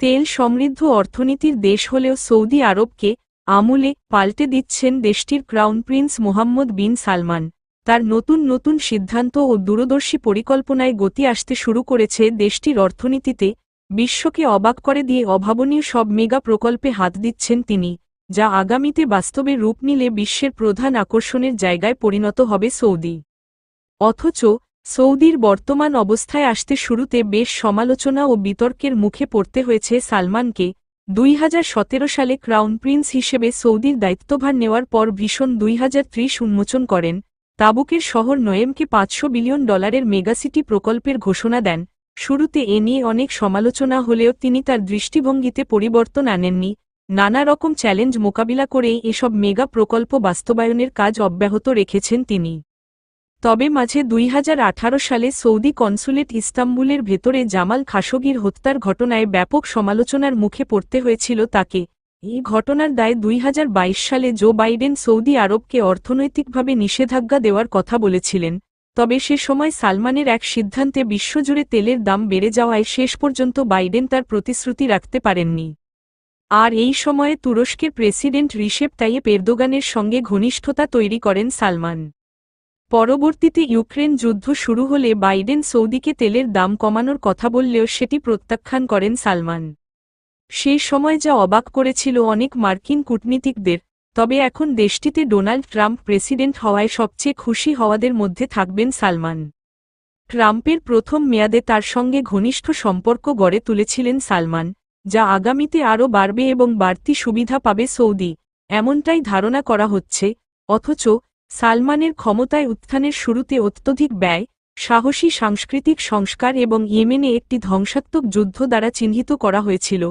তেল সমৃদ্ধ অর্থনীতির দেশ হলেও সৌদি আরবকে আমূলে পাল্টে দিচ্ছেন দেশটির crown prince Mohammed bin Salman. তার নতুন নতুন সিদ্ধান্ত ও দূরদর্শী পরিকল্পনায় গতি আসতে শুরু করেছে দেশটির অর্থনীতিতে, বিশ্বকে অবাক করে দিয়ে অভাবনীয় সব মেগা প্রকল্পে হাত দিচ্ছেন তিনি, যা আগামীতে বাস্তবে রূপ নিলে বিশ্বের প্রধান আকর্ষণের জায়গায় পরিণত হবে সৌদি। অথচ সৌদির বর্তমান অবস্থায় আসতে শুরুতে বেশ সমালোচনা ও বিতর্কের মুখে পড়তে হয়েছে সালমানকে। দুই হাজার সতেরো সালে ক্রাউন প্রিন্স হিসেবে সৌদির দায়িত্বভার নেওয়ার পর ভীষণ দুই হাজার ত্রিশ উন্মোচন করেন। তাবুকের শহর নয়েমকে পাঁচশো বিলিয়ন ডলারের মেগাসিটি প্রকল্পের ঘোষণা দেন। শুরুতে এ নিয়ে অনেক সমালোচনা হলেও তিনি তার দৃষ্টিভঙ্গিতে পরিবর্তন আনেননি। নানা রকম চ্যালেঞ্জ মোকাবিলা করেই এসব মেগা প্রকল্প বাস্তবায়নের কাজ অব্যাহত রেখেছেন তিনি। তবে মাঝে দুই হাজার আঠারো সালে সৌদি কনসুলেট ইস্তাম্বুলের ভেতরে জামাল খাশোগির হত্যার ঘটনায় ব্যাপক সমালোচনার মুখে পড়তে হয়েছিল তাকে। এই ঘটনার দায়ে দুই সালে জো বাইডেন সৌদি আরবকে অর্থনৈতিকভাবে নিষেধাজ্ঞা দেওয়ার কথা বলেছিলেন। তবে সে সময় সালমানের এক সিদ্ধান্তে বিশ্বজুড়ে তেলের দাম বেড়ে যাওয়ায় শেষ পর্যন্ত বাইডেন তার প্রতিশ্রুতি রাখতে পারেননি। আর এই সময়ে তুরস্কের প্রেসিডেন্ট রিসেপ তাইয়েপ এরদোগানের সঙ্গে ঘনিষ্ঠতা তৈরি করেন সালমান। পরবর্তীতে ইউক্রেন যুদ্ধ শুরু হলে বাইডেন সৌদিকে তেলের দাম কমানোর কথা বললেও সেটি প্রত্যাখ্যান করেন সালমান। সেই সময় যা অবাক করেছিল অনেক মার্কিন কূটনীতিকদের, তবে এখন দেশটিতে ডোনাল্ড ট্রাম্প প্রেসিডেন্ট হওয়ায় সবচেয়ে খুশি হওয়াদের মধ্যে থাকবেন সালমান। ট্রাম্পের প্রথম মেয়াদে তার সঙ্গে ঘনিষ্ঠ সম্পর্ক গড়ে তুলেছিলেন সালমান, যা আগামীতে আরও বাড়বে এবং বাড়তি সুবিধা পাবে সৌদি, এমনটাই ধারণা করা হচ্ছে, অথচ সালমানের ক্ষমতায় উত্থানের শুরুতে অত্যধিক ব্যয়, সাহসী সাংস্কৃতিক সংস্কার এবং ইয়েমেনে একটি ধ্বংসাত্মক যুদ্ধ দ্বারা চিহ্নিত করা হয়েছিল,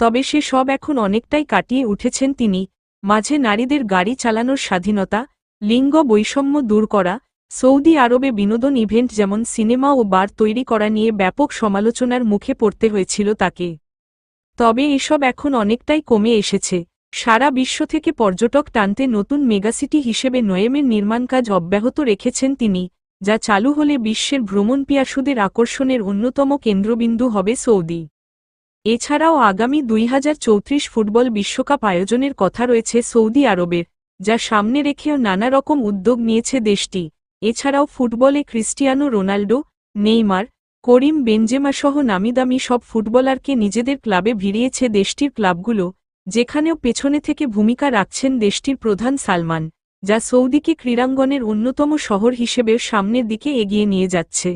তবে সে সব এখন অনেকটাই কাটিয়ে উঠেছেন তিনি, মাঝে নারীদের গাড়ি চালানোর স্বাধীনতা, লিঙ্গ বৈষম্য দূর করা, সৌদি আরবে বিনোদন ইভেন্ট যেমন সিনেমা ও বার তৈরি করা নিয়ে ব্যাপক সমালোচনার মুখে পড়তে হয়েছিল তাকে। তবে এসব এখন অনেকটাই কমে এসেছে। সারা বিশ্ব থেকে পর্যটক টানতে নতুন মেগাসিটি হিসেবে নয়েমের নির্মাণ কাজ অব্যাহত রেখেছেন তিনি, যা চালু হলে বিশ্বের ভ্রমণ পিয়াসুদের আকর্ষণের অন্যতম কেন্দ্রবিন্দু হবে সৌদি। এছাড়াও আগামী দুই হাজার চৌত্রিশ ফুটবল বিশ্বকাপ আয়োজনের কথা রয়েছে সৌদি আরবের, যা সামনে রেখেও নানা রকম উদ্যোগ নিয়েছে দেশটি। এছাড়াও ফুটবলে ক্রিস্টিয়ানো রোনাল্ডো, নেইমার, করিম বেনজেমাসহ নামিদামি সব ফুটবলারকে নিজেদের ক্লাবে ভিড়িয়েছে দেশটির ক্লাবগুলো যেখানেও পেছনে থেকে ভূমিকা রাখছেন দেশটির প্রধান সালমান, যা সৌদিকে ক্রীড়াঙ্গনের অন্যতম শহর হিসেবে সামনের দিকে এগিয়ে নিয়ে যাচ্ছে।